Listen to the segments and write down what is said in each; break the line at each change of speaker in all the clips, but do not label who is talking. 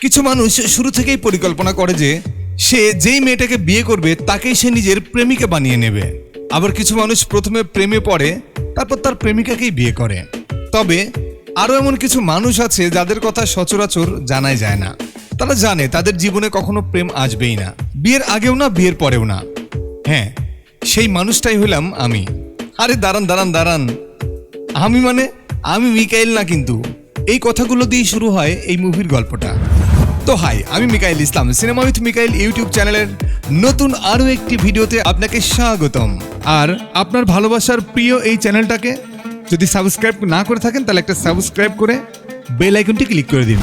কিছু মানুষ শুরু থেকেই পরিকল্পনা করে যে সে যেই মেয়েটাকে বিয়ে করবে, তাকেই সে নিজের প্রেমিকা বানিয়ে নেবে। আবার কিছু মানুষ প্রথমে প্রেমে পড়ে, তারপর তার প্রেমিকাকেই বিয়ে করে। তবে আরও এমন কিছু মানুষ আছে যাদের কথা সচরাচর জানাই যায় না। তারা জানে তাদের জীবনে কখনো প্রেম আসবেই না। বিয়ের আগেও না, বিয়ের পরেও না। হ্যাঁ সেই মানুষটাই হলাম আমি। আরে দাঁড়ান দাঁড়ান দাঁড়ান। আমি মানে? আমি মিকাইল না কিন্তু। এই কথাগুলো দিয়েই শুরু হয় এই মুভির গল্পটা। তো হাই, আমি Mikail Islam, cinema with Mikail YouTube চ্যানেলের নতুন আরও একটি ভিডিওতে আপনাকে স্বাগতম। আর আপনার ভালোবাসার প্রিয় এই চ্যানেলটাকে যদি সাবস্ক্রাইব না করে থাকেন, তাহলে একটা সাবস্ক্রাইব করে বেল আইকনটি ক্লিক করে দিন।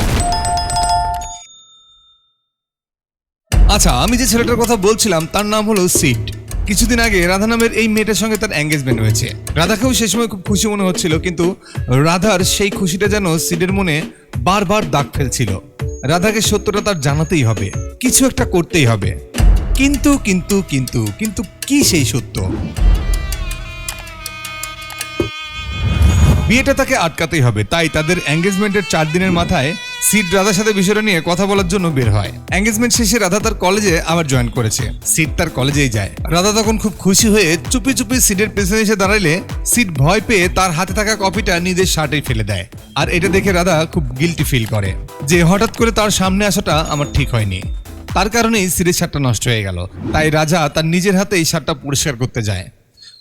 আচ্ছা আমি যে ছেলেটার কথা বলছিলাম, তার নাম হলো সিট কিছুদিন আগে রাধা নামের এই মেয়েটার সঙ্গে তার এঙ্গেজমেন্ট হয়েছে। রাধাকেও সে সময় খুব খুশি মনে হচ্ছিল, কিন্তু রাধার সেই খুশিটা যেন সিডের মনে বারবার দাগ ফেলছিল। রাধাকে সত্যটা তার জানাতেই হবে, কিছু একটা করতেই হবে। কিন্তু কিন্তু কিন্তু কিন্তু কি সেই সত্য? বিয়েটা তাকে আটকাতেই হবে, তাই তাদের এঙ্গেজমেন্টের চার দিনের মাথায় সিড রাধার সাথে বিষয়টা নিয়ে কথা বলার জন্য বের হয়। এঙ্গেজমেন্ট শেষে রাধা তার কলেজে আবার জয়েন করেছে। সিড তার কলেজেই যায়। রাধা তখন খুব খুশি হয়ে চুপি চুপি সিডের পেছনে এসে দাঁড়াইলে সিড ভয় পেয়ে তার হাতে থাকা কপিটা নিজের শার্টেই ফেলে দেয়। আর এটা দেখে রাধা খুব গিলটি ফিল করে যে হঠাৎ করে তার সামনে আসাটা আমার ঠিক হয়নি। তার কারণেই সিডের শার্টটা নষ্ট হয়ে গেল। তাই রাজা তার নিজের হাতে এই শার্টটা পরিষ্কার করতে যায়।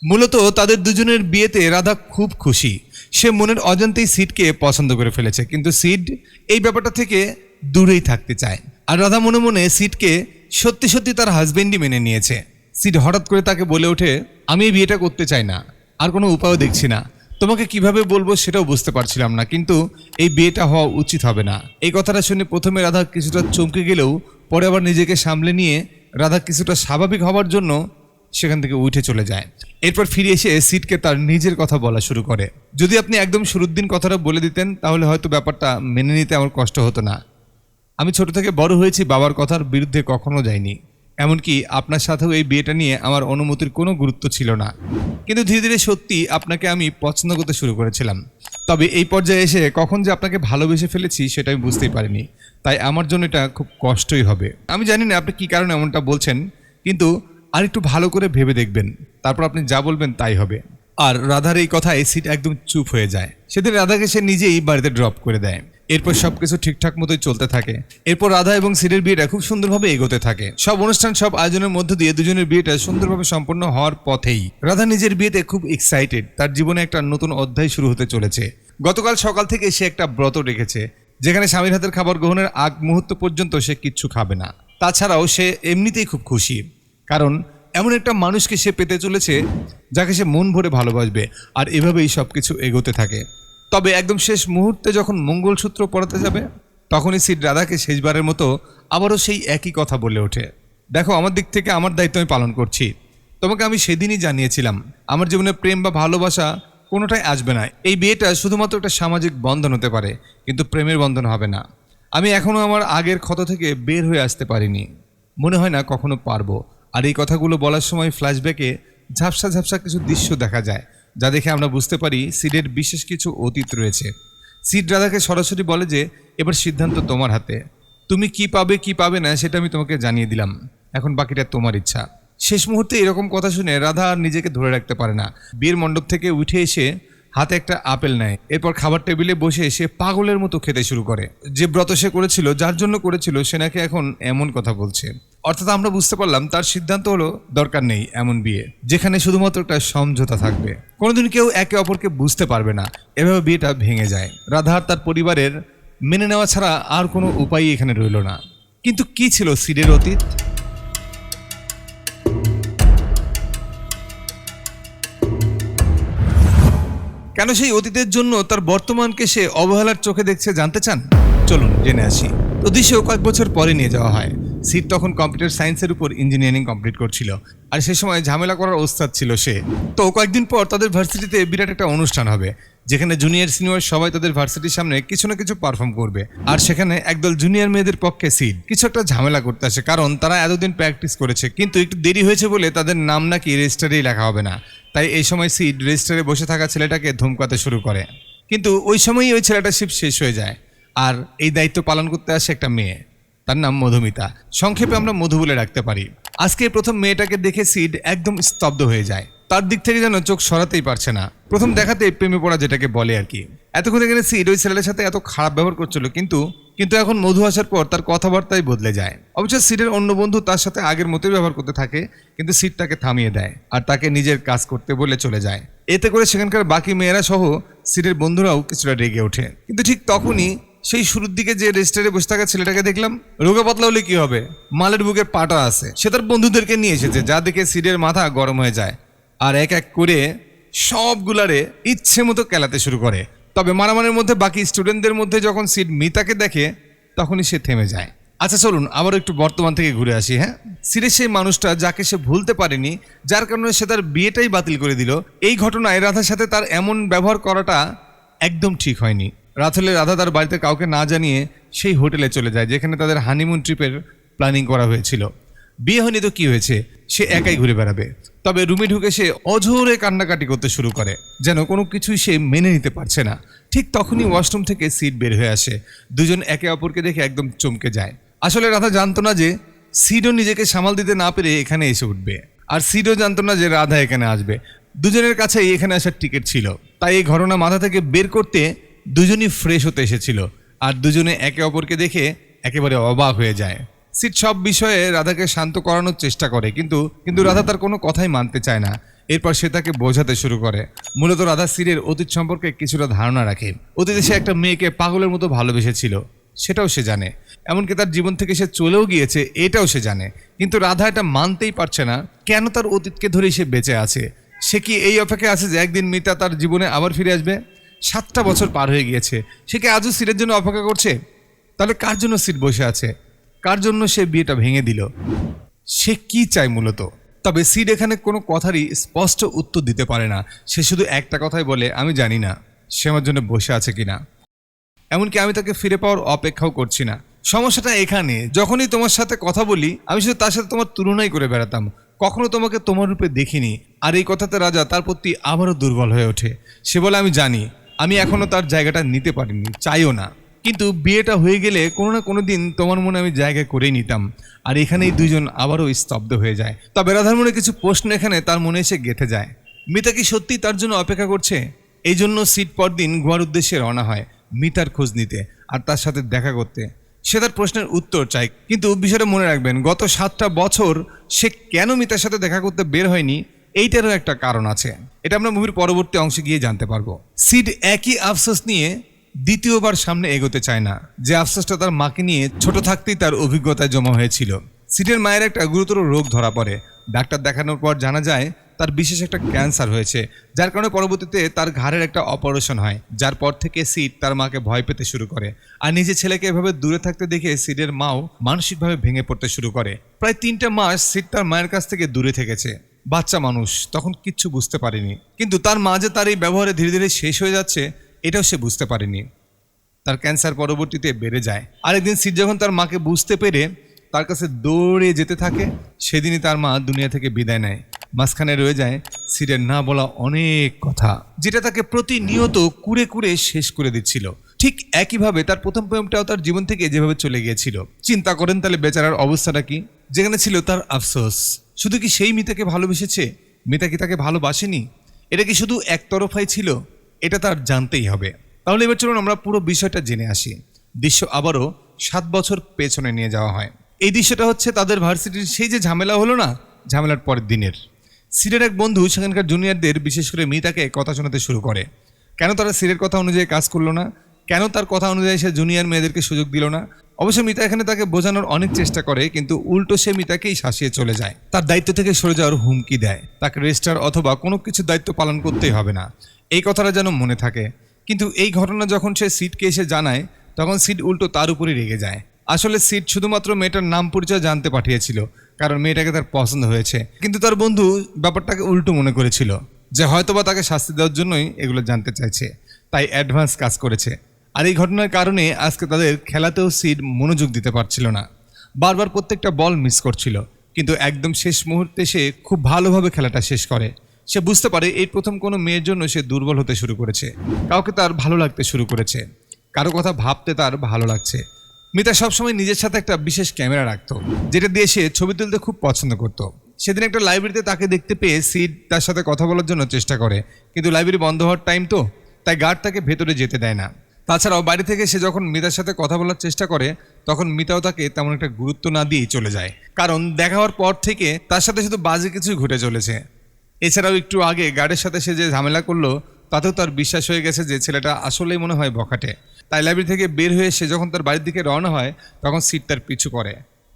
মূলত তাদের দুজনের বিয়েতে রাধা খুব খুশি। সে মনের অজান্তেই সিডকে পছন্দ করে ফেলেছে। কিন্তু সিড এই ব্যাপারটা থেকে দূরেই থাকতে চায়। আর রাধা মনে মনে সিডকে সত্যি সত্যি তার হাজবেন্ডই মেনে নিয়েছে। সিড হঠাৎ করে তাকে বলে ওঠে, আমি এই বিয়েটা করতে চাই না। আর কোনো উপায়ও দেখছি না। তোমাকে কীভাবে বলব সেটাও বুঝতে পারছিলাম না। কিন্তু এই বিয়েটা হওয়া উচিত হবে না। এই কথাটা শুনে প্রথমে রাধা কিছুটা চমকে গেলেও পরে আবার নিজেকে সামলে নিয়ে রাধা কিছুটা স্বাভাবিক হওয়ার জন্য সেখান থেকে উঠে চলে যায়। এরপর ফিরে এসে সিটকে তার নিজের কথা বলা শুরু করে। যদি আপনি একদম শুরুর দিন কথাটা বলে দিতেন, তাহলে হয়তো ব্যাপারটা মেনে নিতে আমার কষ্ট হতো না। আমি ছোট থেকে বড় হয়েছি, বাবার কথার বিরুদ্ধে কখনো যাইনি। এমনকি আপনার সাথেও এই বিয়েটা নিয়ে আমার অনুমতির কোনো গুরুত্ব ছিল না। কিন্তু ধীরে ধীরে সত্যি আপনাকে আমি পছন্দ করতে শুরু করেছিলাম। তবে এই পর্যায়ে এসে কখন যে আপনাকে ভালোবেসে ফেলেছি, সেটা আমি বুঝতেই পারিনি। তাই আমার জন্য এটা খুব কষ্টই হবে। আমি জানি না আপনি কী কারণে এমনটা বলছেন, কিন্তু আর একটু ভালো করে ভেবে দেখবেন। তারপর আপনি যা বলবেন তাই হবে। আর রাধার এই কথায় সিট একদম চুপ হয়ে যায়। সেদিন রাধাকে সে নিজেই বাড়িতে ড্রপ করে দেয়। এরপর সবকিছু ঠিকঠাক মতোই চলতে থাকে। এরপর রাধা এবং সিটের বিয়েটা খুব সুন্দরভাবে এগোতে থাকে। সব অনুষ্ঠান, সব আয়োজনের মধ্য দিয়ে দুজনের বিয়েটা সুন্দরভাবে সম্পন্ন হওয়ার পথেই রাধা নিজের বিয়েতে খুব এক্সাইটেড তার জীবনে একটা নতুন অধ্যায় শুরু হতে চলেছে। গতকাল সকাল থেকে সে একটা ব্রত রেখেছে, যেখানে স্বামীর হাতের খাবার গ্রহণের আগ মুহূর্ত পর্যন্ত সে কিচ্ছু খাবে না। তাছাড়াও সে এমনিতেই খুব খুশি। কারণ এমন একটা মানুষকে সে পেতে চলেছে যাকে সে মন ভরে ভালোবাসবে আর এভাবেই সব কিছু এগোতে থাকে। তবে একদম শেষ মুহূর্তে যখন মঙ্গলসূত্র পড়াতে যাবে, তখনই সিড রাধাকে শেষবারের মতো আবারও সেই একই কথা বলে ওঠে। দেখো, আমার দিক থেকে আমার দায়িত্ব আমি পালন করছি। তোমাকে আমি সেদিনই জানিয়েছিলাম, আমার জীবনে প্রেম বা ভালোবাসা কোনোটাই আসবে না। এই বিয়েটা শুধুমাত্র একটা সামাজিক বন্ধন হতে পারে, কিন্তু প্রেমের বন্ধন হবে না। আমি এখনও আমার আগের ক্ষত থেকে বের হয়ে আসতে পারিনি। মনে হয় না কখনো পারব। আর এই কথাগুলো বলার সময় ফ্ল্যাশব্যাকে ঝাপসা ঝাপসা কিছু দৃশ্য দেখা যায়, যা দেখে আমরা বুঝতে পারি সিডের বিশেষ কিছু অতীত রয়েছে। সিড রাধাকে সরাসরি বলে যে, এবার সিদ্ধান্ত তোমার হাতে। তুমি কি পাবে কি পাবে না, সেটা আমি তোমাকে জানিয়ে দিলাম। এখন বাকিটা তোমার ইচ্ছা। শেষ মুহূর্তে এরকম কথা শুনে রাধা আর নিজেকে ধরে রাখতে পারে না। বিয়ের মণ্ডপ থেকে উঠে এসে হাতে একটা আপেল নেয়। এরপর খাবার টেবিলে বসে সে পাগলের মতো খেতে শুরু করে। যে ব্রত সে করেছিল, যার জন্য করেছিল, সে নাকি এখন এমন কথা বলছে। অর্থাৎ আমরা বুঝতে পারলাম, তার সিদ্ধান্ত হলো, দরকার নেই এমন বিয়ে, যেখানে শুধুমাত্র একটা সমঝোতা থাকবে। কোনোদিন কেউ একে অপরকে বুঝতে পারবে না, এভাবে বিয়েটা ভেঙে যায়। রাধা তার পরিবারের মেনে নেওয়া ছাড়া আর কোনো উপায়ই এখানে রইল না। কিন্তু কি ছিল সিডের অতীত? কেন সেই অতীতের জন্য তার বর্তমানকে সে অবহেলার চোখে দেখছে জানতে চান? চলুন, জেনে আসি। তো দৃশ্যও কয়েক বছর পরে নিয়ে যাওয়া হয়। সিট তখন কম্পিউটার সায়েন্সের উপর ইঞ্জিনিয়ারিং কমপ্লিট করছিল। আর সে সময় ঝামেলা করার ওস্তাদ ছিল সে। তো কয়েকদিন পর তাদের ভার্সিটিতে বিরাট একটা অনুষ্ঠান হবে, যেখানে জুনিয়র সিনিয়র সবাই তাদের ভার্সিটির সামনে কিছু না কিছু পারফর্ম করবে। আর সেখানে একদল জুনিয়র মেয়েদের পক্ষে সিট। কিছু একটা ঝামেলা করতে আসে, কারণ তারা এতদিন প্র্যাকটিস করেছে, কিন্তু একটু দেরি হয়েছে বলে তাদের নাম নাকি রেজিস্টারেই লেখা হবে না। তাই এই সময় সিট রেজিস্টারে বসে থাকা ছেলেটাকে ধমকাতে শুরু করে। কিন্তু ওই সময়ই ওই ছেলেটা শিফট শেষ হয়ে যায়। আর এই দায়িত্ব পালন করতে আসে একটা মেয়ে। তার নাম মধুমিতা। সংক্ষেপে আমরা মধু বলে রাখতে পারি। আজকে প্রথম মেয়েটাকে দেখে সিড একদম স্তব্ধ হয়ে যায়। তার দিক থেকে যেন চোখ সরাতেই পারছে না। প্রথম দেখাতে প্রেমে পড়া যেটাকে বলে আর কি। এতক্ষণ এখানে সিড ওই ছেলের সাথে এত খারাপ ব্যবহার করছিল, কিন্তু কিন্তু এখন মধু আসার পর তার কথাবার্তাই বদলে যায়। অবশ্য সিটের অন্য বন্ধু তার সাথে আগের মতোই ব্যবহার করতে থাকে, কিন্তু সিট তাকে থামিয়ে দেয় আর তাকে নিজের কাজ করতে বলে চলে যায়। এতে করে সেখানকার বাকি মেয়েরা সহ সিটের বন্ধুরাও কিছুটা রেগে ওঠে। কিন্তু ঠিক তখনই সেই শুরুর দিকে যে রেস্টারে বসে থাকা ছেলেটাকে দেখলাম, রোগা পাতলা হলে কি হবে? মালের বুকের পাটা আছে। সে তার বন্ধুদেরকে নিয়ে এসেছে, যা দেখে সিটের মাথা গরম হয়ে যায়। আর এক এক করে সবগুলারে ইচ্ছে মতো কেলাতে শুরু করে। তবে মারামারির মধ্যে বাকি স্টুডেন্টদের মধ্যে যখন সিট মিতাকে দেখে, তখনই সে থেমে যায়। আচ্ছা চলুন আবার একটু বর্তমান থেকে ঘুরে আসি হ্যাঁ? সিটের সেই মানুষটা যাকে সে ভুলতে পারেনি, যার কারণে সে তার বিয়েটাই বাতিল করে দিল। এই ঘটনায় রাধার সাথে তার এমন ব্যবহার করাটা একদম ঠিক হয়নি। রাত হলে রাধা তার বাড়িতে কাউকে না জানিয়ে সেই হোটেলে চলে যায়, যেখানে তাদের হানিমুন ট্রিপের প্ল্যানিং করা হয়েছিল। বিয়ে হয়নি তো কি হয়েছে? সে একাই ঘুরে বেড়াবে। তবে রুমে ঢুকে সে অঝোরে কান্নাকাটি করতে শুরু করে, যেন কোনো কিছুই সে মেনে নিতে পারছে না। ঠিক তখনই ওয়াশরুম থেকে সিট বের হয়ে আসে। দুজন একে অপরকে দেখে একদম চমকে যায়। আসলে রাধা জানতো না যে সিডও নিজেকে সামাল দিতে না পেরে এখানে এসে উঠবে। আর সিডও জানতো না যে রাধা এখানে আসবে। দুজনের কাছেই এখানে আসার টিকিট ছিল। তাই এই ঘটনা মাথা থেকে বের করতে দুজনই ফ্রেশ হতে এসেছিল। আর দুজনে একে অপরকে দেখে একেবারে অবাক হয়ে যায়। সিট সব বিষয়ে রাধাকে শান্ত করানোর চেষ্টা করে কিন্তু কিন্তু রাধা তার কোনো কথাই মানতে চায় না। এরপর সে তাকে বোঝাতে শুরু করে। মূলত রাধা সিরের অতীত সম্পর্কে কিছুটা ধারণা রাখে। অতীতে সে একটা মেয়েকে পাগলের মতো ভালোবেসেছিল সেটাও সে জানে। এমনকি তার জীবন থেকে সে চলেও গিয়েছে এটাও সে জানে। কিন্তু রাধা এটা মানতেই পারছে না কেন তার অতীতকে ধরেই সে বেঁচে আছে? সে কি এই অপেক্ষায় আছে যে একদিন মিতা তার জীবনে আবার ফিরে আসবে? সাতটা বছর পার হয়ে গিয়েছে সে কি আজও সিটের জন্য অপেক্ষা করছে? তাহলে কার জন্য সিট বসে আছে? কার জন্য সে বিয়েটা ভেঙে দিল? সে কি চায় মূলত? তবে সিড এখানে কোনো কথারই স্পষ্ট উত্তর দিতে পারে না। সে শুধু একটা কথাই বলে, আমি জানি না, সে আমার জন্য বসে আছে কিনা। এমনকি আমি তাকে ফিরে পাওয়ার অপেক্ষাও করছি না। সমস্যাটা এখানে, যখনই তোমার সাথে কথা বলি, আমি শুধু তার সাথে তোমার তুলনাই করে বেড়াতাম। কখনো তোমাকে তোমার রূপে দেখিনি, আর এই কথাতে রাজা তার প্রতি আবারও দুর্বল হয়ে ওঠে। সে বলে, আমি জানি, আমি এখনও তার জায়গাটা নিতে পারিনি, চাইও না। কিন্তু বিয়েটা হয়ে গেলে কোনো না কোনো দিন তোমার মনে আমি জায়গা করেই নিতাম। আর এখানেই দুজন আবারও স্তব্ধ হয়ে যায়। তবে রাধার মনে কিছু প্রশ্ন এখানে তার মনে এসে গেঁথে যায়। মিতা কি সত্যি তার জন্য অপেক্ষা করছে? এই জন্য সিট পর দিন গোয়ার উদ্দেশ্যে রওনা হয় মিতার খোঁজ নিতে আর তার সাথে দেখা করতে। সে তার প্রশ্নের উত্তর চায়, কিন্তু বিষয়টা মনে রাখবেন, গত সাতটা বছর সে কেন মিতার সাথে দেখা করতে বের হয়নি, এইটারও একটা কারণ আছে। এটা আমরা মুভির পরবর্তী অংশে গিয়ে জানতে পারব। সিড একই আফসোস নিয়ে দ্বিতীয়বার সামনে এগোতে চায় না। যে আফসোসটা তার মাকে নিয়ে ছোট থাকতেই তার অভিজ্ঞতায় জমা হয়েছিল। সিটের মায়ের একটা গুরুতর রোগ ধরা পড়ে। ডাক্তার দেখানোর পর জানা যায়, তার বিশেষ একটা ক্যান্সার হয়েছে, যার কারণে পরবর্তীতে তার ঘাড়ের একটা অপারেশন হয়, যার পর থেকে সিট তার মাকে ভয় পেতে শুরু করে। আর নিজের ছেলেকে এভাবে দূরে থাকতে দেখে সিটের মাও মানসিকভাবে ভেঙে পড়তে শুরু করে। প্রায় তিনটা মাস সিট তার মায়ের কাছ থেকে দূরে থেকেছে। বাচ্চা মানুষ, তখন কিচ্ছু বুঝতে পারেনি। কিন্তু তার মা যে তার এই ব্যবহারে ধীরে ধীরে শেষ হয়ে যাচ্ছে এটাও সে বুঝতে পারেনি। তার ক্যান্সার পরবর্তীতে বেড়ে যায়। আরেকদিন সিট যখন তার মাকে বুঝতে পেরে তার কাছে দৌড়ে যেতে থাকে, সেদিনই তার মা দুনিয়া থেকে বিদায় নেয়। মাঝখানে রয়ে যায় সিটের না বলা অনেক কথা, যেটা তাকে প্রতিনিয়ত কুড়ে কুড়ে শেষ করে দিচ্ছিল। ঠিক একইভাবে তার প্রথম প্রেমটাও তার জীবন থেকে যেভাবে চলে গিয়েছিল। চিন্তা করেন তাহলে বেচারার অবস্থাটা কি? যেখানে ছিল তার আফসোস। শুধু কি সেই মিতাকে ভালোবেসেছে? মিতা কি তাকে ভালোবাসেনি? এটা কি শুধু একতরফাই ছিল? এটা তার জানতেই হবে। তাহলে এবার চলুন আমরা পুরো বিষয়টা জেনে আসি। দৃশ্য আবারও সাত বছর পেছনে নিয়ে যাওয়া হয়। এই দৃশ্যটা হচ্ছে তাদের ভার্সিটির সেই যে ঝামেলা হলো না, ঝামেলার পরের দিনের। সিরের এক বন্ধু সেখানকার জুনিয়রদের, বিশেষ করে মিতাকে কথা শোনাতে শুরু করে। কেন তারা সিরের কথা অনুযায়ী কাজ করল না? কেন তার কথা অনুযায়ী সে জুনিয়র মেয়েদেরকে সুযোগ দিল না? অবশ্য মিতা এখানে তাকে বোঝানোর অনেক চেষ্টা করে, কিন্তু উল্টো সে মিতাকেই শাসিয়ে চলে যায়। তার দায়িত্ব থেকে সরে যাওয়ার হুমকি দেয়। তাকে রেজিস্টার অথবা কোনো কিছু দায়িত্ব পালন করতেই হবে না। এই কথাটা যেন মনে থাকে। কিন্তু এই ঘটনা যখন সে সিটকে এসে জানায়, তখন সিট উল্টো তার উপরই রেগে যায়। আসলে সিট শুধুমাত্র মেয়েটার নাম পরিচয় জানতে পাঠিয়েছিল, কারণ মেয়েটাকে তার পছন্দ হয়েছে। কিন্তু তার বন্ধু ব্যাপারটাকে উল্টো মনে করেছিল, যে হয়তোবা তাকে শাস্তি দেওয়ার জন্যই এগুলো জানতে চাইছে। তাই অ্যাডভান্স কাজ করেছে। আর এই ঘটনার কারণে আজকে তাদের খেলাতেও সিট মনোযোগ দিতে পারছিল না। বারবার প্রত্যেকটা বল মিস করছিল, কিন্তু একদম শেষ মুহূর্তে সে খুব ভালোভাবে খেলাটা শেষ করে। সে বুঝতে পারে এই প্রথম কোনো মেয়ের জন্য সে দুর্বল হতে শুরু করেছে, কাউকে তার ভালো লাগতে শুরু করেছে, কারও কথা ভাবতে তার ভালো লাগছে। মিতা সবসময় নিজের সাথে একটা বিশেষ ক্যামেরা রাখতো, যেটা দিয়ে সে ছবি তুলতে খুব পছন্দ করত। সেদিন একটা লাইব্রেরিতে তাকে দেখতে পেয়ে সিড তার সাথে কথা বলার জন্য চেষ্টা করে, কিন্তু লাইব্রেরি বন্ধ হওয়ার টাইম তো, তাই গার্ড তাকে ভেতরে যেতে দেয় না। তাছাড়াও বাড়ি থেকে সে যখন মিতার সাথে কথা বলার চেষ্টা করে, তখন মিতাও তাকে তেমন একটা গুরুত্ব না দিয়েই চলে যায়। কারণ দেখা হওয়ার পর থেকে তার সাথে শুধু বাজে কিছুই ঘটে চলেছে। এছাড়াও একটু আগে গার্ডের সাথে সে যে ঝামেলা করল, তাতেও তার বিশ্বাস হয়ে গেছে যে ছেলেটা আসলেই মনে হয় বখাটে। তাই লাইব্রেরি থেকে বের হয়ে সে যখন তার বাড়ির দিকে রওনা হয়, তখন সিট তার পিছু করে।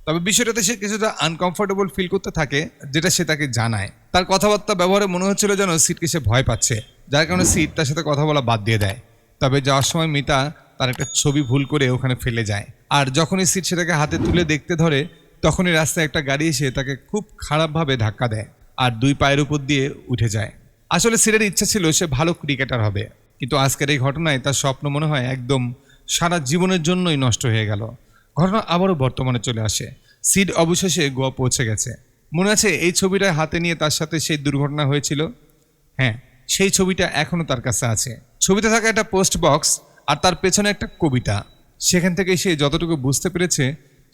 তবে বিষয়টাতে সে কিছুটা আনকমফোর্টেবল ফিল করতে থাকে, যেটা সে তাকে জানায়। তার কথাবার্তা ব্যবহারে মনে হচ্ছিল যেন সিটকে সে ভয় পাচ্ছে, যার কারণে সিট তার সাথে কথা বলা বাদ দিয়ে দেয়। তবে যাওয়ার সময় মিতা তার একটা ছবি ভুল করে ওখানে ফেলে যায়। আর যখনই সিট সেটাকে হাতে তুলে দেখতে ধরে, তখনই রাস্তায় একটা গাড়ি এসে তাকে খুব খারাপভাবে ধাক্কা দেয় আর দুই পায়ের উপর দিয়ে উঠে যায়। আসলে সিটের ইচ্ছা ছিল সে ভালো ক্রিকেটার হবে, কিন্তু আজকের এই ঘটনায় তার স্বপ্ন মনে হয় একদম সারা জীবনের জন্যই নষ্ট হয়ে গেল। ঘটনা আবারও বর্তমানে চলে আসে। সিড অবশেষে গোয়া পৌঁছে গেছে। মনে আছে এই ছবিটা হাতে নিয়ে তার সাথে সেই দুর্ঘটনা হয়েছিল? হ্যাঁ সেই ছবিটা এখনও তার কাছে আছে। ছবিতে থাকা একটা পোস্ট বক্স আর তার পেছনে একটা কবিতা। সেখান থেকে সে যতটুকু বুঝতে পেরেছে,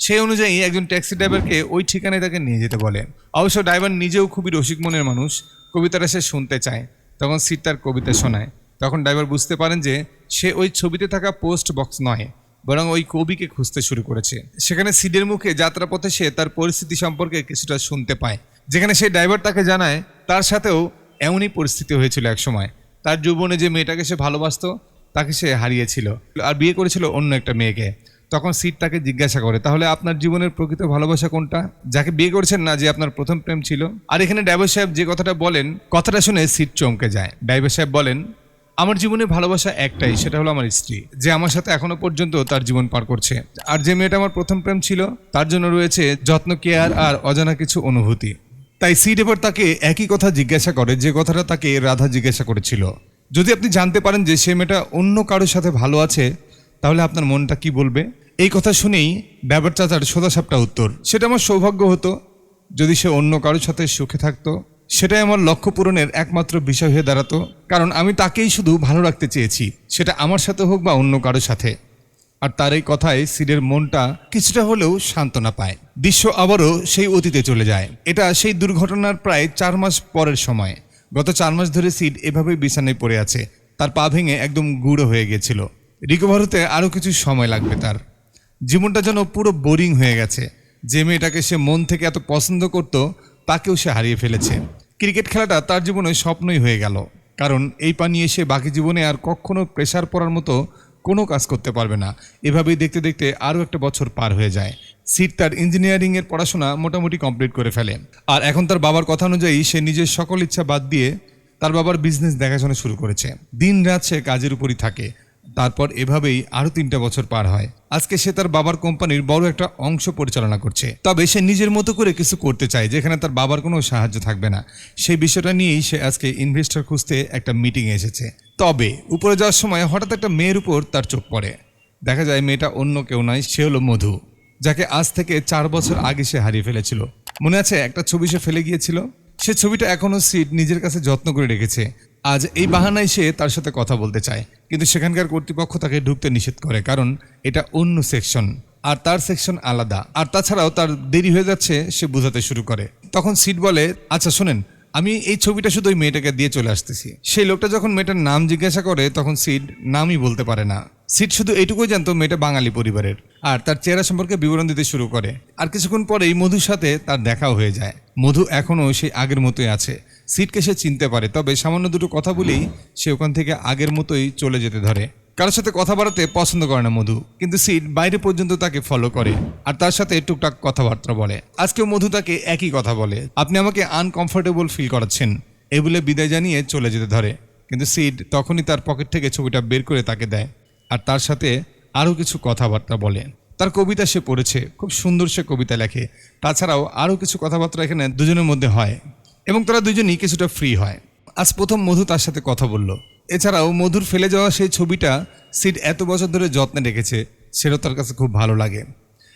সেই অনুযায়ী একজন ট্যাক্সি ড্রাইভারকে ওই ঠিকানায় তাকে নিয়ে যেতে বলে। অবশ্য ড্রাইভার নিজেও খুবই রসিক মনের মানুষ, কবিতাটা সে শুনতে চায়, তখন সিট তার কবিতা শোনায়। তখন ড্রাইভার বুঝতে পারেন যে সে ওই ছবিতে থাকা পোস্ট বক্স নয়, বরং ওই কবিকে খুঁজতে শুরু করেছে। সেখানে সিডের মুখে যাত্রাপথে সে তার পরিস্থিতি সম্পর্কে কিছুটা শুনতে পায়, যেখানে সেই ড্রাইভার তাকে জানায়, তার সাথেও এমনই পরিস্থিতি হয়েছিল একসময়। তার যৌবনে যে মেয়েটাকে সে ভালোবাসতো, তাকে সে হারিয়েছিল। আর বিয়ে করেছিল অন্য একটা মেয়েকে। তখন সিট তাকে জিজ্ঞাসা করে, তাহলে আপনার জীবনের প্রকৃত ভালোবাসা কোনটা? যাকে বিয়ে করেছেন না, যে আপনার প্রথম প্রেম ছিল। আর এখানে ড্রাইভার সাহেব যে কথাটা বলেন, কথাটা শুনে সিট চমকে যায়। ড্রাইভার সাহেব বলেন, আমার জীবনে ভালোবাসা একটাই, সেটা হলো আমার স্ত্রী, যে আমার সাথে এখনও পর্যন্ত তার জীবন পার করছে। আর যে মেয়েটা আমার প্রথম প্রেম ছিল, তার জন্য রয়েছে যত্ন, কেয়ার আর অজানা কিছু অনুভূতি। তাই সিট এবার তাকে একই কথা জিজ্ঞাসা করে, যে কথাটা তাকে রাধা জিজ্ঞাসা করেছিল। যদি আপনি জানতে পারেন যে সে মেয়েটা অন্য কারোর সাথে ভালো আছে, তাহলে আপনার মনটা কি বলবে? এই কথা শুনেই ব্যাপার চাচার সোদাসাপটা উত্তর, সেটা আমার সৌভাগ্য হতো। যদি সে অন্য কারোর সাথে সুখে থাকতো, সেটাই আমার লক্ষ্য পূরণের একমাত্র বিষয় হয়ে দাঁড়াতো। কারণ আমি তাকেই শুধু ভালো রাখতে চেয়েছি, সেটা আমার সাথে হোক বা অন্য কারোর সাথে। আর তার এই কথায় সিডের মনটা কিছুটা হলেও সান্ত্বনা পায়। দৃশ্য আবারও সেই অতীতে চলে যায়। এটা সেই দুর্ঘটনার প্রায় চার মাস পরের সময়। গত চার মাস ধরে সিড এভাবেই বিছানায় পড়ে আছে। তার পা ভেঙে একদম গুঁড়ো হয়ে গেছিল। রিকভার হতে আরও কিছু সময় লাগবে তার। জীবনটা যেন পুরো বোরিং হয়ে গেছে। যে মেয়েটাকে সে মন থেকে এত পছন্দ করত, তাকেও সে হারিয়ে ফেলেছে। ক্রিকেট খেলাটা তার জীবনে স্বপ্নই হয়ে গেল। কারণ এই পানি এসে বাকি জীবনে আর কখনো প্রেশার পড়ার মতো কোনো কাজ করতে পারবে না। এভাবেই দেখতে দেখতে আরও একটা বছর পার হয়ে যায়। সিট তার ইঞ্জিনিয়ারিংয়ের পড়াশোনা মোটামুটি কমপ্লিট করে ফেলে। আর এখন তার বাবার কথা অনুযায়ী সে নিজের সকল ইচ্ছা বাদ দিয়ে তার বাবার বিজনেস দেখাশোনা শুরু করেছে। দিন রাত সে কাজের উপরই থাকে। তারপর এভাবেই আরও তিনটা বছর পার হয়। আজকে সে তার বাবার কোম্পানির বড় একটা অংশ পরিচালনা করছে। তবে সে নিজের মতো করে কিছু করতে চায়, যেখানে তার বাবার কোনো সাহায্য থাকবে না। সেই বিষয়টা নিয়েই সে আজকে ইনভেস্টর খুঁজতে একটা মিটিং এসেছে। তবে উপরে যাওয়ার সময় হঠাৎ একটা মেয়ের উপর তার চোখ পড়ে। দেখা যায় মেয়েটা অন্য কেউ নয়, সে হলো মধু, যাকে আজ থেকে চার বছর আগে সে হারিয়ে ফেলেছিল। মনে আছে, একটা ছবি সে ফেলে গিয়েছিল? সে ছবিটা এখনও সিট নিজের কাছে যত্ন করে রেখেছে। আজ এই বাহানায় সে তার সাথে কথা বলতে চায়, কিন্তু সেখানকার কর্তৃপক্ষ তাকে ঢুকতে নিষেধ করে, কারণ এটা অন্য সেকশন, আর তার সেকশন আলাদা। আর তাছাড়াও তার দেরি হয়ে যাচ্ছে, সে বোঝাতে শুরু করে। তখন সিট বলে আচ্ছা শোনেন আমি এই ছবিটা শুধু ওই মেয়েটাকে দিয়ে চলে আসতেছি। সেই লোকটা যখন মেয়েটার নাম জিজ্ঞাসা করে, তখন সিড নামই বলতে পারে না। সিট শুধু এইটুকুই জানতো মেয়েটা বাঙালি পরিবারের, আর তার চেহারা সম্পর্কে বিবরণ দিতে শুরু করে। আর কিছুক্ষণ পরেই মধুর সাথে তার দেখাও হয়ে যায়। মধু এখনও সেই আগের মতোই আছে। সিটকে সে চিনতে পারে, তবে সামান্য দুটো কথা বলেই সে ওখান থেকে আগের মতোই চলে যেতে ধরে। কারোর সাথে কথা বাড়াতে পছন্দ করে না মধু, কিন্তু সিট বাইরে পর্যন্ত তাকে ফলো করে আর তার সাথে টুকটাক কথাবার্তা বলে। আজকেও মধু তাকে একই কথা বলে, আপনি আমাকে আনকমফোর্টেবল ফিল করাচ্ছেন এই বলে বিদায় জানিয়ে চলে যেতে ধরে। কিন্তু সিড তখনই তার পকেট থেকে ছবিটা বের করে তাকে দেয় আর তার সাথে আরও কিছু কথাবার্তা বলে। তার কবিতা সে পড়েছে, খুব সুন্দর সে কবিতা লেখে। তাছাড়াও আরও কিছু কথাবার্তা এখানে দুজনের মধ্যে হয় এবং তারা দুজনই কিছুটা ফ্রি হয়। আজ প্রথম মধু তার সাথে কথা বলল। এছাড়াও মধুর ফেলে যাওয়া সেই ছবিটা সিট এত বছর ধরে যত্নে রেখেছে সেটা তার কাছে খুব ভালো লাগে।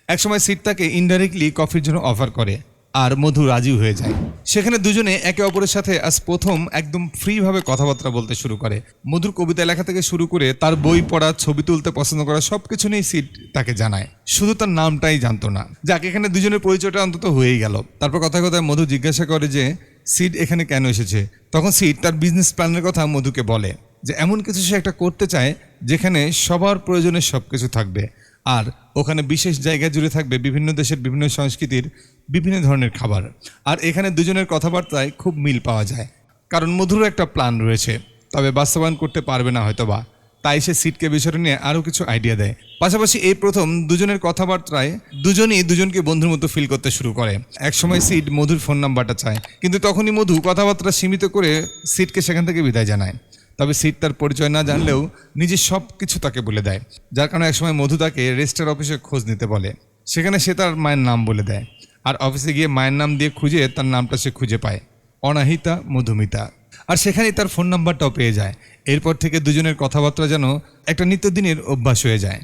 একসময় সিট তাকে ইনডাইরেক্টলি কফির জন্য অফার করে, আর মধু রাজি হয়ে যায়। সেখানে দুজনে একে অপরের সাথে আজ প্রথম একদম ফ্রিভাবে কথাবার্তা বলতে শুরু করে। মধুর কবিতা লেখা থেকে শুরু করে তার বই পড়া, ছবি তুলতে পছন্দ করা সব কিছু নিয়ে সিট তাকে জানায়। শুধু তার নামটাই জানতো না। যাক, এখানে দুজনের পরিচয়টা অন্তত হয়েই গেল। তারপর কথা কথায় মধু জিজ্ঞাসা করে যে সিড এখানে কেন এসেছে? তখন সিড তার বিজনেস প্ল্যানের কথা মধুকে বলে যে, এমন কিছু সে একটা করতে চায় যেখানে সবার প্রয়োজনে সব কিছু থাকবে। আর ওখানে বিশেষ জায়গা জুড়ে থাকবে বিভিন্ন দেশের বিভিন্ন সংস্কৃতির বিভিন্ন ধরনের খাবার। আর এখানে দুজনের কথাবার্তায় খুব মিল পাওয়া যায়। কারণ মধুর একটা প্ল্যান রয়েছে। তবে বাস্তবায়ন করতে পারবে না হয়তোবা। তাই সে সিটকে বিষয়টা নিয়ে আরও কিছু আইডিয়া দেয়। পাশাপাশি এই প্রথম দুজনের কথাবার্তায় দুজনই দুজনকে বন্ধুর মতো ফিল করতে শুরু করে। একসময় সিট মধুর ফোন নাম্বারটা চায়। কিন্তু তখনই মধু কথাবার্তা সীমিত করে সিটকে সেখান থেকে বিদায় জানায়। তবে সিট তার পরিচয় না জানলেও নিজের সব কিছু তাকে বলে দেয়। যার কারণে একসময় মধু তাকে রেজিস্টার অফিসে খোঁজ নিতে বলে। সেখানে সে তার মায়ের নাম বলে দেয়। আর অফিসে গিয়ে মায়ের নাম দিয়ে খুঁজে তার নামটা সে খুঁজে পায়। অনাহিতা মধুমিতা। আর সেখানেই তার ফোন নাম্বারটাও পেয়ে যায়। এরপর থেকে দুজনের কথাবার্তা যেন একটা নিত্যদিনের অভ্যাস হয়ে যায়।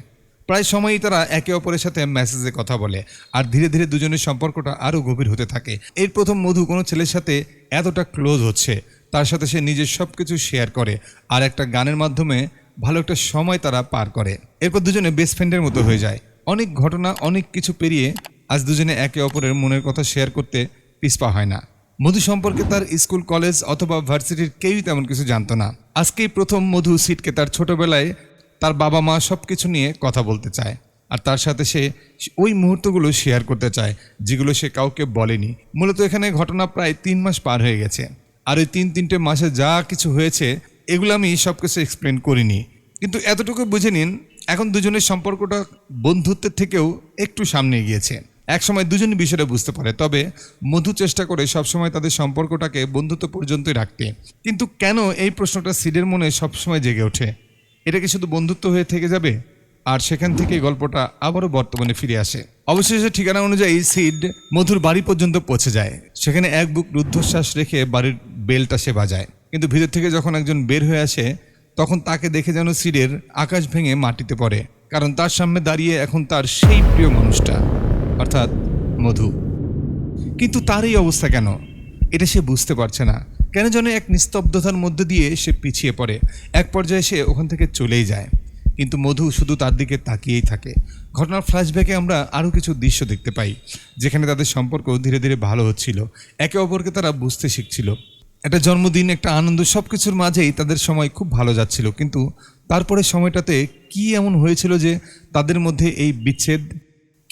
প্রায় সময়ই তারা একে অপরের সাথে মেসেজে কথা বলে, আর ধীরে ধীরে দুজনের সম্পর্কটা আরও গভীর হতে থাকে। এর প্রথম মধু কোনো ছেলের সাথে এতটা ক্লোজ হচ্ছে, তার সাথে সে নিজের সব কিছু শেয়ার করে, আর একটা গানের মাধ্যমে ভালো একটা সময় তারা পার করে। এরপর দুজনে বেস্ট ফ্রেন্ডের মতো হয়ে যায়। অনেক ঘটনা, অনেক কিছু পেরিয়ে আজ দুজনে একে অপরের মনের কথা শেয়ার করতে পিছপা হয় না। মধু সম্পর্কে তার স্কুল, কলেজ অথবা ভার্সিটির কেউই তেমন কিছু জানতো না। আজকেই প্রথম মধু সিটকে তার ছোটবেলায় তার বাবা মা সব কিছু নিয়ে কথা বলতে চায়। আর তার সাথে সে ওই মুহূর্তগুলো শেয়ার করতে চায়, যেগুলো সে কাউকে বলেনি। মূলত এখানে ঘটনা প্রায় তিন মাস পার হয়ে গেছে। আর ওই তিন তিনটে মাসে যা কিছু হয়েছে, এগুলো আমি সব কিছু এক্সপ্লেন করিনি। কিন্তু এতটুকু বুঝে নিন, এখন দুজনের সম্পর্কটা বন্ধুত্বের থেকেও একটু সামনে গিয়েছে একসময় দুজনই বিষয়টা বুঝতে পারে, তবে মধু চেষ্টা করে সবসময় তাদের সম্পর্কটাকে বন্ধুত্ব পর্যন্তই রাখতে। কিন্তু কেন এই প্রশ্নটা সিডের মনে সবসময় জেগে ওঠে? এটা কি শুধু বন্ধুত্ব হয়ে থেকে যাবে? আর সেখান থেকে গল্পটা আবারও বর্তমানে ফিরে আসে। অবশেষে ঠিকানা অনুযায়ী সিড মধুর বাড়ি পর্যন্ত পৌঁছে যায়। সেখানে এক বুক রুদ্ধশ্বাস রেখে বাড়ির বেলটা সে বাজায়। কিন্তু ভিতর থেকে যখন একজন বের হয়ে আসে, তখন তাকে দেখে যেন সিডের আকাশ ভেঙে মাটিতে পড়ে। কারণ তার সামনে দাঁড়িয়ে এখন তার সেই প্রিয় মানুষটা। অর্থাৎ মধু। কিন্তু তার এই অবস্থা কেন? এটা সে বুঝতে পারছে না। কেন যেন এক নিস্তব্ধতার মধ্য দিয়ে সে পিছিয়ে পড়ে। এক পর্যায়ে সে ওখান থেকে চলেই যায়। কিন্তু মধু শুধু তার দিকে তাকিয়েই থাকে। ঘটনার ফ্ল্যাশব্যাকে আমরা আরও কিছু দৃশ্য দেখতে পাই, যেখানে তাদের সম্পর্ক ধীরে ধীরে ভালো হচ্ছিল। একে অপরকে তারা বুঝতে শিখছিল। একটা জন্মদিন, একটা আনন্দ সব কিছুর মাঝেই তাদের সময় খুব ভালো যাচ্ছিল। কিন্তু তারপরে সময়টাতে কি এমন হয়েছিল যে তাদের মধ্যে এই বিচ্ছেদ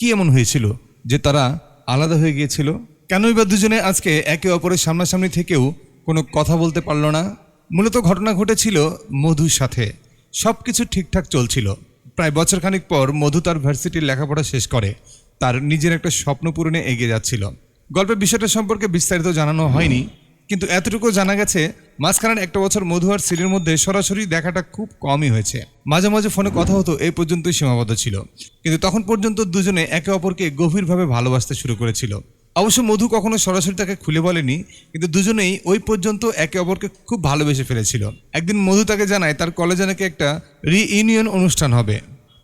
কি এমন হয়েছিল যে তারা আলাদা হয়ে গিয়েছিল? কেনই বা দুজনে আজকে একে অপরের সামনাসামনি থেকেও কোনো কথা বলতে পারল না? মূলত ঘটনা ঘটেছিল মধুর সাথে। সব কিছু ঠিকঠাক চলছিল। প্রায় বছরখানিক পর মধু তার ভার্সিটির লেখাপড়া শেষ করে। তার নিজের একটা স্বপ্ন পূরণে এগিয়ে যাচ্ছিল। গল্পের বিষয়টা সম্পর্কে বিস্তারিত জানানো হয়নি। কিন্তু এতটুকু জানা গেছে, মাঝখানের একটা বছর মধু আর সিরির মধ্যে সরাসরি দেখাটা খুব কমই হয়েছে। মাঝে মাঝে ফোনে কথা হতো, এই পর্যন্তই সীমাবদ্ধ ছিল। কিন্তু তখন পর্যন্ত দুজনে একে অপরকে গভীরভাবে ভালোবাসতে শুরু করেছিল। অবশ্য মধু কখনো সরাসরি তাকে খুলে বলেনি, কিন্তু দুজনেই ওই পর্যন্ত একে অপরকে খুব ভালোবেসে ফেলেছিল। একদিন মধু তাকে জানায়, তার কলেজে নাকি একটা রিইউনিয়ন অনুষ্ঠান হবে।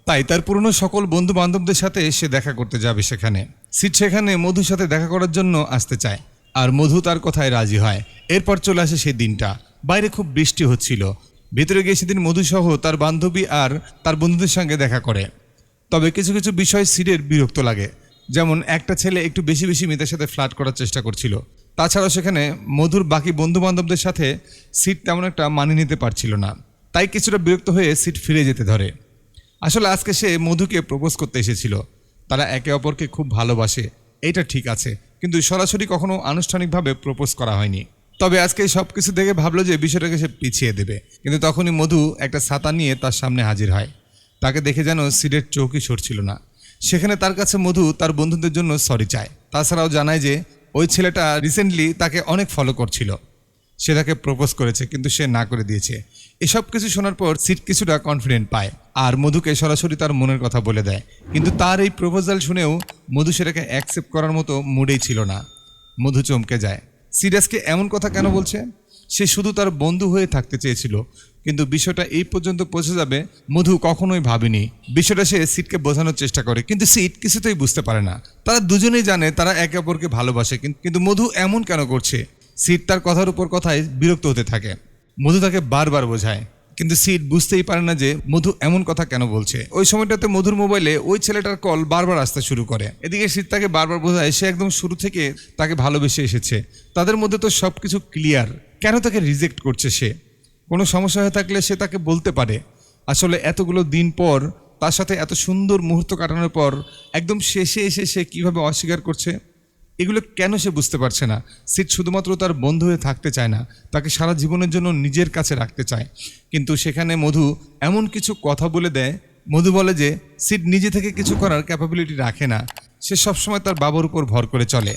তাই তার পুরনো সকল বন্ধু বান্ধবদের সাথে সে দেখা করতে যাবে সেখানে। সিট সেখানে মধুর সাথে দেখা করার জন্য আসতে চায়। আর মধু তার কথায় রাজি হয়। এরপর চলে আসে সেই দিনটা। বাইরে খুব বৃষ্টি হচ্ছিল। ভেতরে গিয়ে সেদিন মধুসহ তার বান্ধবী আর তার বন্ধুদের সঙ্গে দেখা করে। তবে কিছু কিছু বিষয় সিডের বিরক্ত লাগে। যেমন একটা ছেলে একটু বেশি বেশি মেয়েদের সাথে ফ্লার্ট করার চেষ্টা করছিল। তাছাড়াও সেখানে মধুর বাকি বন্ধু বান্ধবদের সাথে সিট তেমন একটা মানিয়ে নিতে পারছিল না। তাই কিছুটা বিরক্ত হয়ে সিট ফিরে যেতে ধরে। আসলে আজকে সে মধুকে প্রপোজ করতে এসেছিল। তারা একে অপরকে খুব ভালোবাসে। এটা ঠিক আছে। কিন্তু সরাসরি কখনো আনুষ্ঠানিকভাবে প্রপোজ করা হয়নি। তবে আজকে সব কিছু দেখে ভাবলো যে বিষয়টাকে সে পিছিয়ে দেবে। কিন্তু তখনই মধু একটা ছাতা নিয়ে তার সামনে হাজির হয়। তাকে দেখে যেন সিটের চৌকি সরছিল না। সেখানে তার কাছে মধু তার বন্ধুদের জন্য সরি চায়। তাছাড়াও জানায় যে ওই ছেলেটা রিসেন্টলি তাকে অনেক ফলো করছিল। সে তাকে প্রপোজ করেছে, কিন্তু সে না করে দিয়েছে। এসব কিছু শোনার পর সিট কিছুটা কনফিডেন্ট পায়, আর মধুকে সরাসরি তার মনের কথা বলে দেয়। কিন্তু তার এই প্রপোজাল শুনেও মধু সেটাকে অ্যাকসেপ্ট করার মতো মুডেই ছিল না। মধু চমকে যায়। সিরিয়াসকে এমন কথা কেন বলছে? সে শুধু তার বন্ধু হয়ে থাকতে চেয়েছিল, কিন্তু বিষয়টা এই পর্যন্ত পৌঁছে যাবে মধু কখনোই ভাবেনি। বিষয়টা সে সিটকে বোঝানোর চেষ্টা করে, কিন্তু সিট কিছুতেই বুঝতে পারে না। তারা দুজনেই জানে তারা একে অপরকে ভালোবাসে কিন্তু মধু এমন কেন করছে? সিট তার কথার উপর কথায় বিরক্ত হতে থাকে। মধু তাকে বারবার বোঝায়। কিন্তু সিট বুঝতেই পারে না যে মধু এমন কথা কেন বলছে। ওই সময়টাতে মধুর মোবাইলে ওই ছেলেটার কল বারবার আসতে শুরু করে। এদিকে সিট তাকে বারবার বোঝায়, সে একদম শুরু থেকে তাকে ভালোবেসে এসেছে। তাদের মধ্যে তো সব কিছু ক্লিয়ার। কেন তাকে রিজেক্ট করছে সে? কোনো সমস্যা হয়ে থাকলে সে তাকে বলতে পারে। আসলে এতগুলো দিন পর, তার সাথে এত সুন্দর মুহূর্ত কাটানোর পর, একদম শেষে এসে সে কীভাবে অস্বীকার করছে? এগুলো কেন সে বুঝতে পারছে না? সিট শুধুমাত্র তার বন্ধু হয়ে থাকতে চায় না, তাকে সারা জীবনের জন্য নিজের কাছে রাখতে চায়। কিন্তু সেখানে মধু এমন কিছু কথা বলে দেয়, মধু বলে যে সিট নিজে থেকে কিছু করার ক্যাপাবিলিটি রাখে না। সে সবসময় তার বাবার উপর ভর করে চলে।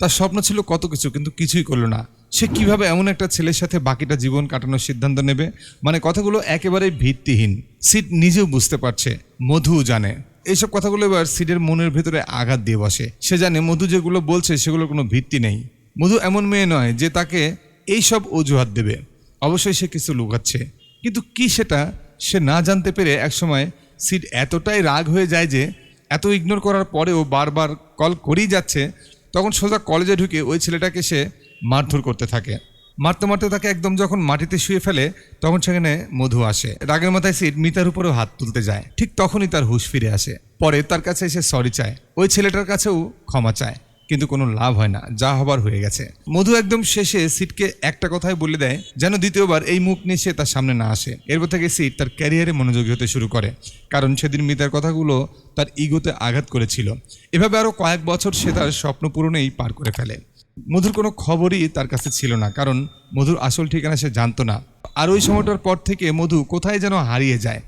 তার স্বপ্ন ছিল কত কিছু, কিন্তু কিছুই করল না। সে কীভাবে এমন একটা ছেলের সাথে বাকিটা জীবন কাটানোর সিদ্ধান্ত নেবে? মানে কথাগুলো একেবারেই ভিত্তিহীন। সিট নিজেও বুঝতে পারছে মধু জানে। এইসব কথাগুলো এবার সিডের মনের ভেতরে আঘাত দিয়ে বসে। সে জানে মধু যেগুলো বলছে সেগুলোর কোনো ভিত্তি নেই। মধু এমন মেয়ে নয় যে তাকে এই সব অজুহাত দেবে। অবশ্যই সে কিছু লুকাচ্ছে। কিন্তু কি সেটা সে না জানতে পেরে একসময় সিড এতটাই রাগ হয়ে যায় যে এত ইগনোর করার পরেও বারবার কল করেই যাচ্ছে, তখন সোজা কলেজে ঢুকে ওই ছেলেটাকে সে মারধর করতে থাকে। মারতে মারতে তাকে একদম যখন মাটিতে শুয়ে ফেলে, তখন সেখানে মধু আসে। রাগের মাথায় সিট মিতার উপরেও হাত তুলতে যায়। ঠিক তখনই তার হুঁশ ফিরে আসে। পরে তার কাছে এসে সরি চায়। ওই ছেলেটার কাছেও ক্ষমা চায়। কিন্তু কোনো লাভ হয় না। যা হবার হয়ে গেছে। মধু একদম শেষে সিটকে একটা কথাই বলে দেয়, যেন দ্বিতীয়বার এই মুখ নিয়ে সে তার সামনে না আসে। এরপর থেকে সিট তার ক্যারিয়ারে মনোযোগী হতে শুরু করে। কারণ সেদিন মিতার কথাগুলো তার ইগোতে আঘাত করেছিল। এভাবে আরও কয়েক বছর সে তার স্বপ্ন পূরণেই পার করে ফেলে। মধুর কোনো খবরই তার কাছে ছিল না, কারণ মধুর আসল ঠিকানা সে জানতো না। আর ওই সময়টার পর থেকে মধু কোথায় যেন হারিয়ে যায়,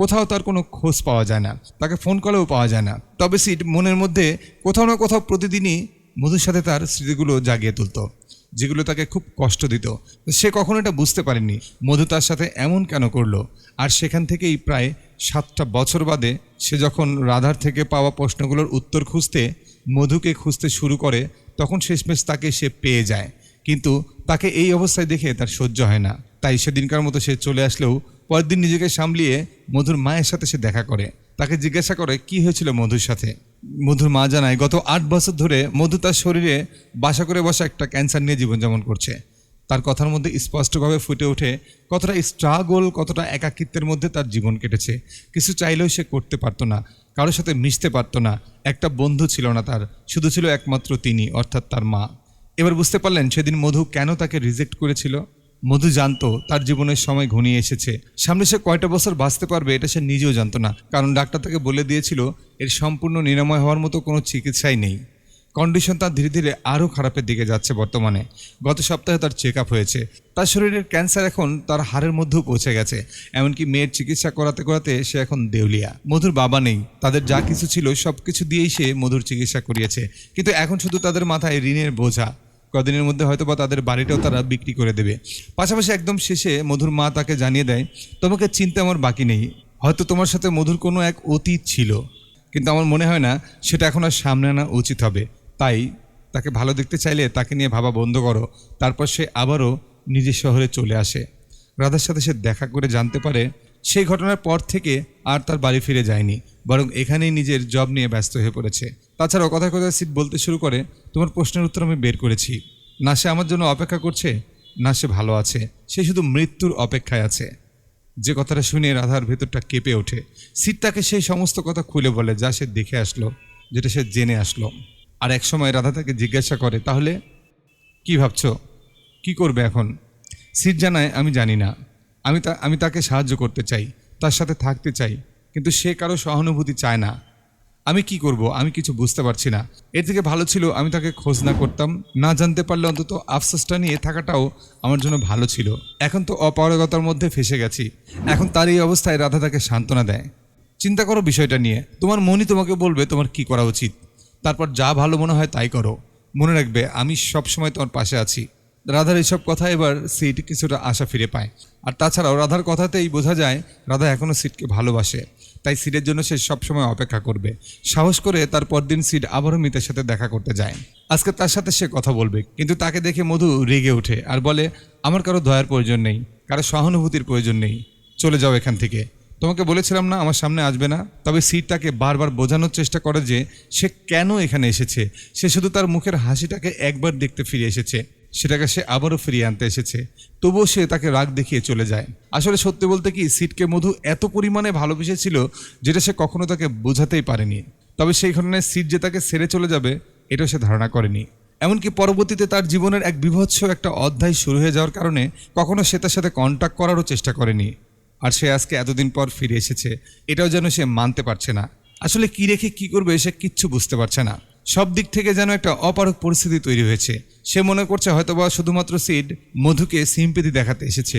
কোথাও তার কোনো খোঁজ পাওয়া যায় না, তাকে ফোন কলেও পাওয়া যায় না। তবে সিট মনের মধ্যে কোথাও না কোথাও প্রতিদিনই মধুর সাথে তার স্মৃতিগুলো জাগিয়ে তুলতো, যেগুলো তাকে খুব কষ্ট দিত। সে কখনো এটা বুঝতে পারেনি, মধু তার সাথে এমন কেন করল, আর সেখান থেকেই প্রায় সাতটা বছর বাদে সে যখন রাধার থেকে পাওয়া প্রশ্নগুলোর উত্তর খুঁজতে মধুকে খুঁজতে শুরু করে, তখন শেষমেশ তাকে সে পেয়ে যায়। কিন্তু তাকে এই অবস্থায় দেখে তার সহ্য হয় না। তাই সেদিনকার মতো সে চলে আসলেও পরের দিন নিজেকে সামলিয়ে মধুর মায়ের সাথে সে দেখা করে। তাকে জিজ্ঞাসা করে, কি হয়েছিল মধুর সাথে? মধুর মা জানায়, গত আট বছর ধরে মধু তার শরীরে বাসা করে বসা একটা ক্যান্সার নিয়ে জীবনযাপন করছে। তার কথার মধ্যে স্পষ্টভাবে ফুটে ওঠে কতটা স্ট্রাগল কতটা একাকিত্বের মধ্যে তার জীবন কেটেছে। কিছু চাইলেও সে করতে পারতো না। কারোর সাথে মিশতে পারতো না। একটা বন্ধু ছিল না তার, শুধু ছিল একমাত্র তিনি, অর্থাৎ তার মা। এবার বুঝতে পারলেন সেদিন মধু কেন তাকে রিজেক্ট করেছিল। মধু জানতো তার জীবনের সময় ঘনিয়ে এসেছে। সামনে সে কয়টা বছর বাঁচতে পারবে এটা সে নিজেও জানতো না, কারণ ডাক্তার তাকে বলে দিয়েছিল, এর সম্পূর্ণ নিরাময় হওয়ার মতো কোনো চিকিৎসাই নেই। কন্ডিশন তার ধীরে ধীরে আরও খারাপের দিকে যাচ্ছে বর্তমানে। গত সপ্তাহে তার চেক আপ হয়েছে। তার শরীরের ক্যান্সার এখন তার হাড়ের মধ্যেও পৌঁছে গেছে। এমনকি মেয়ের চিকিৎসা করাতে করাতে সে এখন দেউলিয়া। মধুর বাবা নেই। তাদের যা কিছু ছিল সব কিছু দিয়েই সে মধুর চিকিৎসা করিয়েছে। কিন্তু এখন শুধু তাদের মাথায় ঋণের বোঝা। কদিনের মধ্যে হয়তো বা তাদের বাড়িটাও তারা বিক্রি করে দেবে। পাশাপাশি একদম শেষে মধুর মা তাকে জানিয়ে দেয়, তোমাকে চিন্তা আমার বাকি নেই। হয়তো তোমার সাথে মধুর কোনো এক অতীত ছিল। কিন্তু আমার মনে হয় না, সেটা এখন আর সামনে আনা উচিত হবে। তাই তাকে ভালো দেখতে চাইলে তাকে নিয়ে ভাবা বন্ধ করো। তারপর সে আবারও নিজের শহরে চলে আসে। রাধার সাথে সে দেখা করে জানতে পারে সেই ঘটনার পর থেকে আর তার বাড়ি ফিরে যায়নি, বরং এখানেই নিজের জব নিয়ে ব্যস্ত হয়ে পড়েছে। তাছাড়াও কথা কথা সিট বলতে শুরু করে, তোমার প্রশ্নের উত্তর আমি বের করেছি। না সে আমার জন্য অপেক্ষা করছে, না সে ভালো আছে। সে শুধু মৃত্যুর অপেক্ষায় আছে। যে কথাটা শুনে রাধার ভেতরটা কেঁপে ওঠে। সিট তাকে সেই সমস্ত কথা খুলে বলে যা সে দেখে আসলো, যেটা সে জেনে আসলো। আর এক সময় রাধা তাকে জিজ্ঞাসা করে, তাহলে কি ভাবছ? কি করবে এখন? সিট জানায় আমি জানি না। আমি তা, আমি তাকে সাহায্য করতে চাই, তার সাথে থাকতে চাই, কিন্তু সে কারও সহানুভূতি চায় না। আমি কি করব? আমি কিছু বুঝতে পারছি না। এর থেকে ভালো ছিল আমি তাকে খোঁজ না করতাম। না জানতে পারলে অন্তত আফসোসটা নিয়ে থাকাটাও আমার জন্য ভালো ছিল। এখন তো অপারগতার মধ্যে ফেসে গেছি। এখন তার এই অবস্থায় রাধা তাকে সান্ত্বনা দেয়। চিন্তা করো বিষয়টা নিয়ে। তোমার মনই তোমাকে বলবে তোমার কি করা উচিত। তারপর যা ভালো মনে হয় তাই করো। মনে রাখবে, আমি সবসময় তোমার পাশে আছি। রাধার এইসব কথা এবার সিট কিছুটা আশা ফিরে পায়। আর তাছাড়াও রাধার কথাতেই বোঝা যায়, রাধা এখনও সিটকে ভালোবাসে। তাই সিটের জন্য সে সবসময় অপেক্ষা করবে। সাহস করে তার পরদিন সিট আবারও মিতের সাথে দেখা করতে যায়। আজকে তার সাথে সে কথা বলবে, কিন্তু তাকে দেখে মধু রেগে ওঠে আর বলে, আমার কারও দয়ার প্রয়োজন নেই, কারও সহানুভূতির প্রয়োজন নেই। চলে যাও এখান থেকে। তোমাকে বলেছিলাম না, আমার সামনে আসবে না, তবে সিট তাকে বারবার বোঝানোর চেষ্টা করে যে সে কেন এখানে এসেছে। সে শুধু তার মুখের হাসিটাকে একবার দেখতে ফিরে এসেছে, সেটাকে সে আবারও ফিরিয়ে আনতে এসেছে। তবুও সে তাকে রাগ দেখিয়ে চলে যায়। আসলে সত্যি বলতে কি, সিটকে মধু এত পরিমাণে ভালোবেসেছিল যেটা সে কখনো তাকে বোঝাতেই পারেনি। তবে সেই ঘটনায় সিট যে তাকে সেরে চলে যাবে, এটাও সে ধারণা করেনি। এমনকি পরবর্তীতে তার জীবনের এক বিভৎস একটা অধ্যায় শুরু হয়ে যাওয়ার কারণে কখনো সে তার সাথে কন্ট্যাক্ট করারও চেষ্টা করেনি। আর সে আজকে এতদিন পর ফিরে এসেছে। এটাও যেন সে মানতে পারছে না। আসলে কি রেখে কি করবে সে কিচ্ছু বুঝতে পারছে না। সব দিক থেকে যেন একটা অপারক পরিস্থিতি তৈরি হয়েছে। সে মনে করছে হয়তোবা শুধুমাত্র সিড মধুকে সিম্পেতি দেখাতে এসেছে,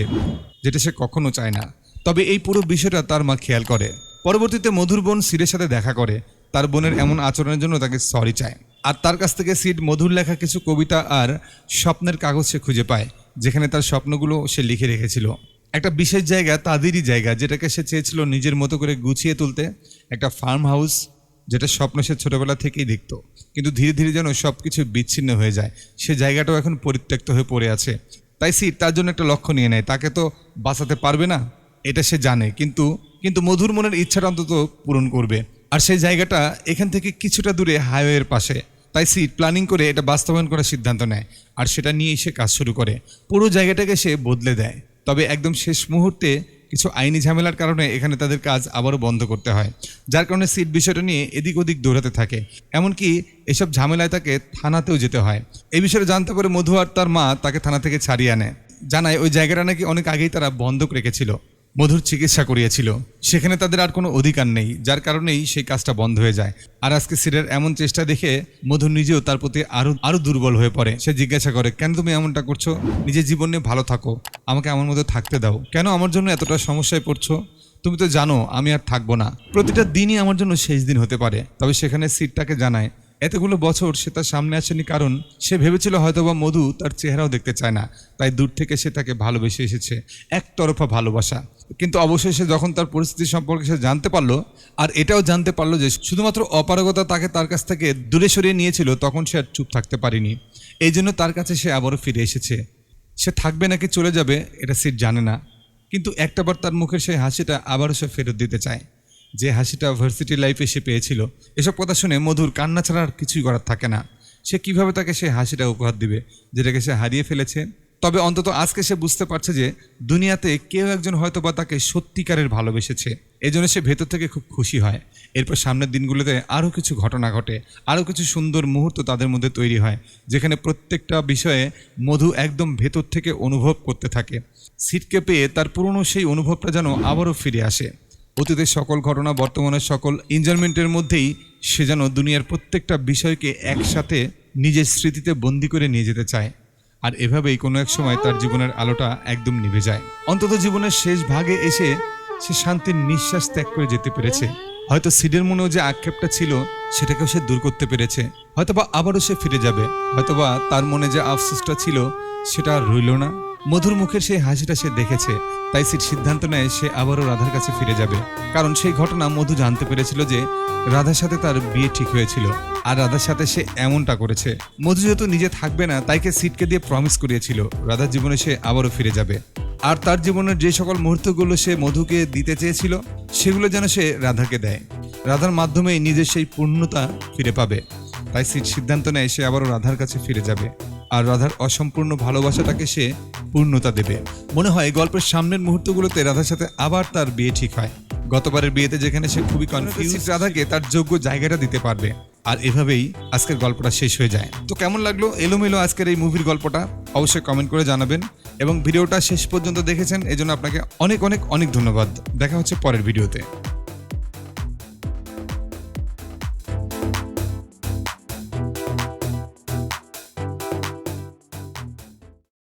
যেটা সে কখনো চায় না। তবে এই পুরো বিষয়টা তার মা খেয়াল করে। পরবর্তীতে মধুর বোন সিডের সাথে দেখা করে। তার বোনের এমন আচরণের জন্য তাকে সরি চায়। আর তার কাছ থেকে সিড মধুর লেখা কিছু কবিতা আর স্বপ্নের কাগজ সে খুঁজে পায়, যেখানে তার স্বপ্নগুলো সে লিখে রেখেছিল। একটা বিশেষ জায়গা, তাদেরই জায়গা, যেটাকে সে চেয়েছিল নিজের মতো করে গুছিয়ে তুলতে, একটা ফার্ম হাউস যেটা স্বপ্ন সে ছোটবেলা থেকেই দেখত। কিন্তু ধীরে ধীরে যেন সব কিছু বিচ্ছিন্ন হয়ে যায়। সে জায়গাটাও এখন পরিত্যক্ত হয়ে পড়ে আছে। তাই সিট তার জন্য একটা লক্ষ্য নিয়ে নেয়। তাকে তো বাঁচাতে পারবে না, এটা সে জানে। কিন্তু কিন্তু মধুর মনের ইচ্ছাটা অন্তত পূরণ করবে। আর সেই জায়গাটা এখান থেকে কিছুটা দূরে হাইওয়ের পাশে। তাই সিট প্ল্যানিং করে এটা বাস্তবায়ন করার সিদ্ধান্ত নেয়। আর সেটা নিয়েই সে কাজ শুরু করে। পুরো জায়গাটাকে সে বদলে দেয়। তবে একদম শেষ মুহূর্তে কিছু আইনি ঝামেলার কারণে এখানে তাদের কাজ আবারও বন্ধ করতে হয়, যার কারণে সিট বিষয়টা নিয়ে এদিক ওদিক দৌড়াতে থাকে। এমনকি এসব ঝামেলায় তাকে থানাতেও যেতে হয়। এই বিষয়ে জানতে পারে মধু আর তার মা তাকে থানা থেকে ছাড়িয়ে আনে। জানায় ওই জায়গাটা নাকি অনেক আগেই তারা বন্ধক রেখেছিল। মধুর চিকিৎসা করিয়েছিল। সেখানে তাদের আর কোনো অধিকার নেই, যার কারণেই সেই কাজটা বন্ধ হয়ে যায়। আর আজকে সিরের এমন চেষ্টা দেখে মধুর নিজেও তার প্রতি আরও আরও দুর্বল হয়ে পড়ে। সে জিজ্ঞাসা করে, কেন তুমি এমনটা করছ? নিজের জীবন নিয়ে ভালো থাকো। আমাকে আমার মধ্যে থাকতে দাও। কেন আমার জন্য এতটা সমস্যায় পড়ছো? তুমি তো জানো, আমি আর থাকব না। প্রতিটা দিনই আমার জন্য শেষ দিন হতে পারে। তবে সেখানে সিটটাকে জানায় এতগুলো বছর সে তার সামনে আসেনি, কারণ সে ভেবেছিল হয়তোবা মধু তার চেহারাও দেখতে চায় না। তাই দূর থেকে সে তাকে ভালোবেসে এসেছে, একতরফা ভালোবাসা। কিন্তু অবশেষে যখন তার পরিস্থিতি সম্পর্কে সে জানতে পারল, আর এটাও জানতে পারল যে শুধুমাত্র অপারগতা তাকে তার কাছ থেকে দূরে সরিয়ে নিয়েছিল, তখন সে আর চুপ থাকতে পারেনি। এই জন্য তার কাছে সে আবারও ফিরে এসেছে। সে থাকবে নাকি চলে যাবে, এটা সিট জানে না। কিন্তু একটাবার তার মুখের সেই হাসিটা আবারও সে ফেরত দিতে চায়। যে হাসিটা ভার্সিটি লাইফে সে পেয়েছিল, এসব কথা শুনে মধুর কান্না ছাড়া আর কিছুই করার থাকে না। সে কীভাবে তাকে সেই হাসিটা উপহার দিবে, যেটাকে সে হারিয়ে ফেলেছে? তবে অন্তত আজকে সে বুঝতে পারছে যে, দুনিয়াতে কেউ একজন হয়তো বা তাকে সত্যিকারের ভালোবেসেছে। এই জন্য সে ভেতর থেকে খুব খুশি হয়। এরপর সামনের দিনগুলোতে আরও কিছু ঘটনা ঘটে, আরও কিছু সুন্দর মুহূর্ত তাদের মধ্যে তৈরি হয়, যেখানে প্রত্যেকটা বিষয়ে মধু একদম ভেতর থেকে অনুভব করতে থাকে। সিটকে পেয়ে তার পুরনো সেই অনুভবটা যেন আবারও ফিরে আসে। অতীতের সকল ঘটনা, বর্তমানের সকল এনজয়মেন্টের মধ্যেই সে যেন দুনিয়ার প্রত্যেকটা বিষয়কে একসাথে নিজের স্মৃতিতে বন্দি করে নিয়ে যেতে চায়। আর এভাবেই কোনো এক সময় তার জীবনের আলোটা একদম নিভে যায়। অন্তত জীবনের শেষ ভাগে এসে সে শান্তির নিঃশ্বাস ত্যাগ করে যেতে পেরেছে। হয়তো সিডের মনেও যে আক্ষেপটা ছিল, সেটাকেও সে দূর করতে পেরেছে। হয়তোবা আবারও সে ফিরে যাবে। হয়তোবা তার মনে যে আফসোসটা ছিল, সেটা আর রইল না। মধুর মুখের সেই হাসিটা সে দেখেছে, তাই সিট সিদ্ধান্ত নেয় সে আবারও রাধার কাছে ফিরে যাবে। কারণ সেই ঘটনা মধু জানতে পেরেছিল যে রাধার সাথে তার বিয়ে ঠিক হয়েছিল, আর রাধার সাথে সে এমনটা করেছে। মধু যেহেতু নিজে থাকবে না তাইকে সিটকে দিয়ে প্রমিস করিয়েছিল, রাধার জীবনে সে আবারও ফিরে যাবে। আর তার জীবনের যে সকল মুহূর্তগুলো সে মধুকে দিতে চেয়েছিল, সেগুলো যেন সে রাধাকে দেয়। রাধার মাধ্যমেই নিজের সেই পূর্ণতা ফিরে পাবে, তাই সিট সিদ্ধান্ত নেয় সে আবারও রাধার কাছে ফিরে যাবে। আর রাধার অসম্পূর্ণ ভালোবাসাটাকে সে পূর্ণতা দেবে। মনে হয় গল্পের সামনের মুহূর্তগুলোতে রাধার সাথে আবার তার বিয়ে ঠিক হয়। গতবারের বিয়েতে যেখানে সে খুবই কনফিউজ রাধাকে তার যোগ্য জায়গাটা দিতে পারবে। আর এভাবেই আজকের গল্পটা শেষ হয়ে যায়। তো কেমন লাগল? এলোমেলো আজকের এই মুভির গল্পটা? অবশ্যই কমেন্ট করে জানাবেন। এবং ভিডিওটা শেষ পর্যন্ত দেখেছেন এজন্য আপনাকে অনেক অনেক অনেক ধন্যবাদ। দেখা হচ্ছে পরের ভিডিওতে।